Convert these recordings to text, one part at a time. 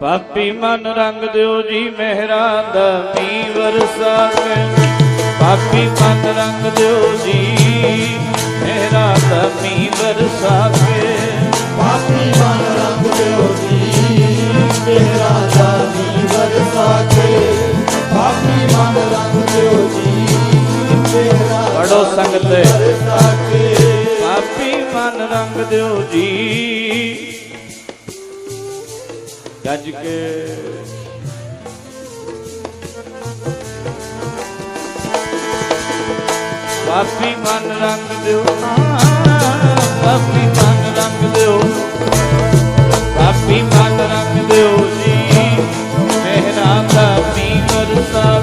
ਪਾਪੀ ਮਨ ਰੰਗ ਦਿਓ ਜੀ ਮਹਿਰਾ ਦਾ ਮੀ ਵਰਸਾ ਕੇ ਪਾਪੀ ਮਨ ਰੰਗ ਦਿਓ ਜੀ ਮਹਿਰਾ ਦਾ ਮੀ ਵਰਸਾ ਕੇ ਪਾਪੀ ਮਨ ਰੰਗ ਦਿਓ ਜੀ ਮੇਰਾ ਦਾਨੀ ਵਰਸਾ ਕੇ ਪਾਪੀ ਮਨ ਰੰਗ ਦਿਓ ਜੀ ਮੇਰਾ ਪੜੋ ਸੰਗਤ। ਪਾਪੀ ਮਨ ਰੰਗ ਦਿਓ ਜੀ ਗੱਜ ਕੇ। ਪਾਪੀ ਮਨ ਰੰਗ ਦਿਓ ਪਾਪੀ ਮਨ ਰੰਗ ਦਿਓ। ਪਾਪੀ ਮਨ ਰੰਗ ਦਿਓ ਜੀ, ਮਹਿਰਾ ਦਾ ਪੀ ਵਰਸਾ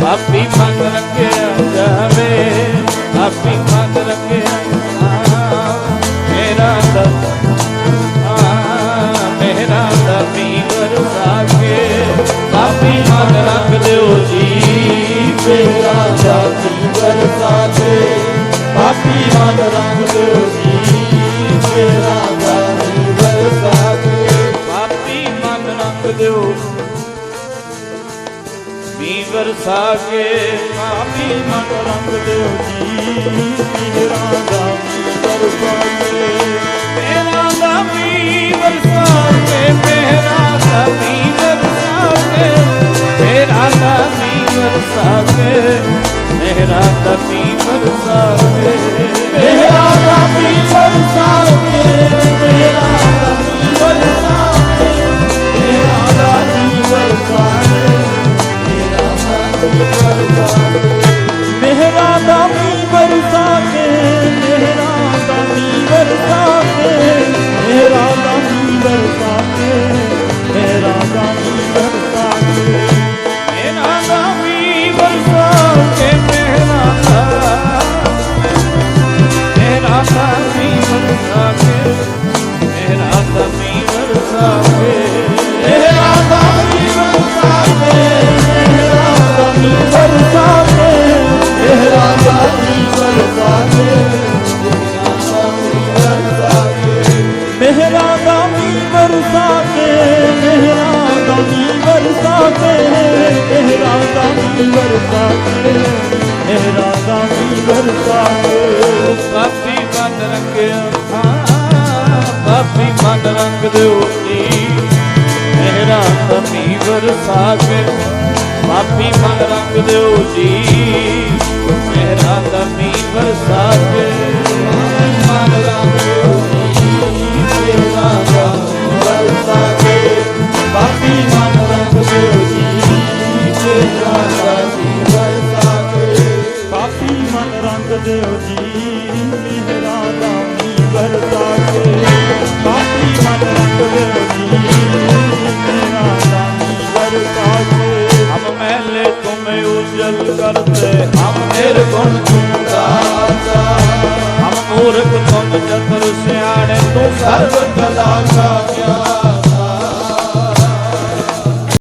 ਪਾਪੀ ਮਨ ਰੰਗਿਆ ਜਾਵੇ ਪਾਪੀ ਮਨ ਰੰਗਿਆ ਮੇਰਾ ਦਾ ਮੇਰਾ ਧਰਤੀ ਗੁਰੂ ਰਾਖੇ ਆਪੀ ਮਨ ਰੱਖ ਦਿਓ ਜੀ, ਮੇਰਾ ਜਾਤੀ ਗੁਰੂ ਰਾਖੇ ਆਪੀ ਮਨ ਰੱਖ ਦਿਓ ਜੀ, ਮੇਰਾ ਜਾਤੀ ਗੁਰੂ ਰਾਖੇ ਆਪੀ ਮਨ ਰੱਖ ਦਿਓ। ਵੀਰ ਸਾਕੇ ਆਪੀ ਮਨ ਰੱਖ ਦਿਓ ਜੀ, ਮੇਰਾ ਜਾਤੀ ਗੁਰੂ ਰਾਖੇ ਮੇਰਾ ਦਾਨੀ ਵਰਸਾ ਕੇ ਮੇਰਾ ਦਾਨੀ ਵਰਸਾ ਕੇ ਮੇਰਾ ਦਾਨੀ ਵਰਸਾ ਕੇ ਮੇਰਾ ਦਾਨੀ ਵਰਸਾ ਕੇ ਮੇਰਾ ਦਾ ਮੀ ਵਰਸਾ ਕੇ ਮੇਰਾ ਦਾ ਮੇਰਾ ਦਾ ਮੀ ਵਰਸਾ ਕੇ ਮੇਰਾ ਦਾ ਮੀ ਵਰਸਾ ਕੇ बरसाते मेरा दानी बरसाते मेरा दानी बरसाते मेरा दानी बरसाते ਪਾਪੀ ਮਨ ਰੰਗਿਆ ਪਾਪੀ ਮਨ ਰੰਗ ਦੇ ਉੱਤੀ। ਮੇਰਾ ਦਾਨੀ ਬਰਸਾਤੇ ਪਾਪੀ ਮਨ ਰੰਗ ਦੇ ਉੱਤੀ। ਦਿਓ ਜੀ ਮੇਰਾ ਨਾਮੀ ਵਰਤਾ ਕੇ। ਬਾਕੀ ਮਨ ਰੱਖ ਦਿਓ ਜੀ ਮੇਰਾ ਨਾਮੀ ਵਰਤਾ ਕੇ। ਹਮ ਮਹਿਲੇ ਤੁਮੇ ਉਜਲ ਕਰਤੇ ਹਮ ਤੇਰੇ ਗੁਣ ਚੁੰਦਾਤਾ ਹਮ ਮੂਰਖ ਤੁਮ ਜਤਰ ਸਿਆਣੇ ਤੂੰ ਸਰਬ ਕਲਾ ਕਾ ਗਿਆਨ